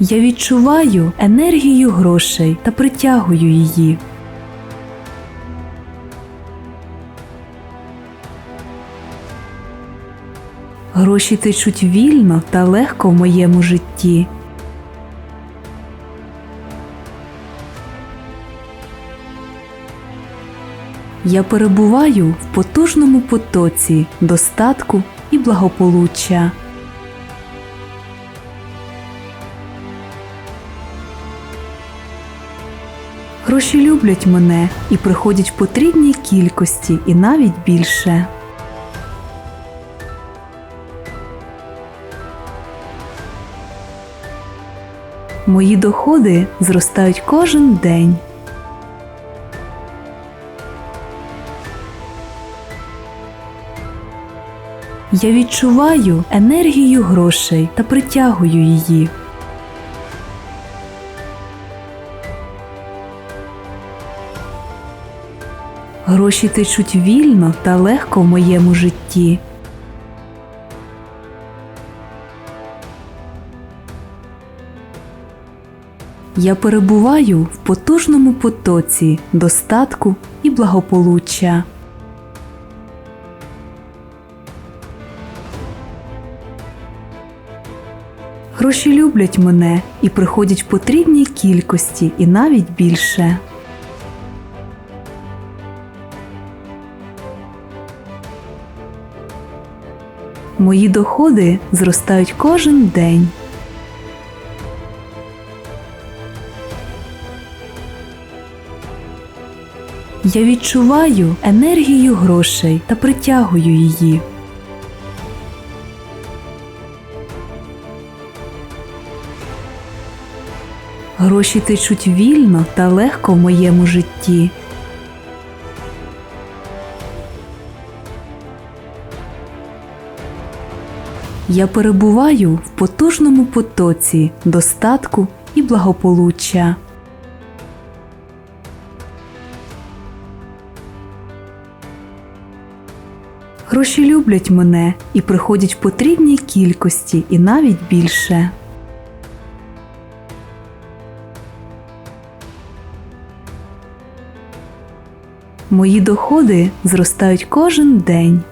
Я відчуваю енергію грошей та притягую її. Гроші течуть вільно та легко в моєму житті. Я перебуваю в потужному потоці достатку і благополуччя. Гроші люблять мене і приходять в потрібній кількості і навіть більше. Мої доходи зростають кожен день. Я відчуваю енергію грошей та притягую її. Гроші течуть вільно та легко в моєму житті. Я перебуваю в потужному потоці достатку і благополуччя. Гроші люблять мене і приходять в потрібній кількості і навіть більше. Мої доходи зростають кожен день. Я відчуваю енергію грошей та притягую її. Гроші течуть вільно та легко в моєму житті. Я перебуваю в потужному потоці достатку і благополуччя. Гроші люблять мене і приходять в потрібній кількості і навіть більше. Мої доходи зростають кожен день.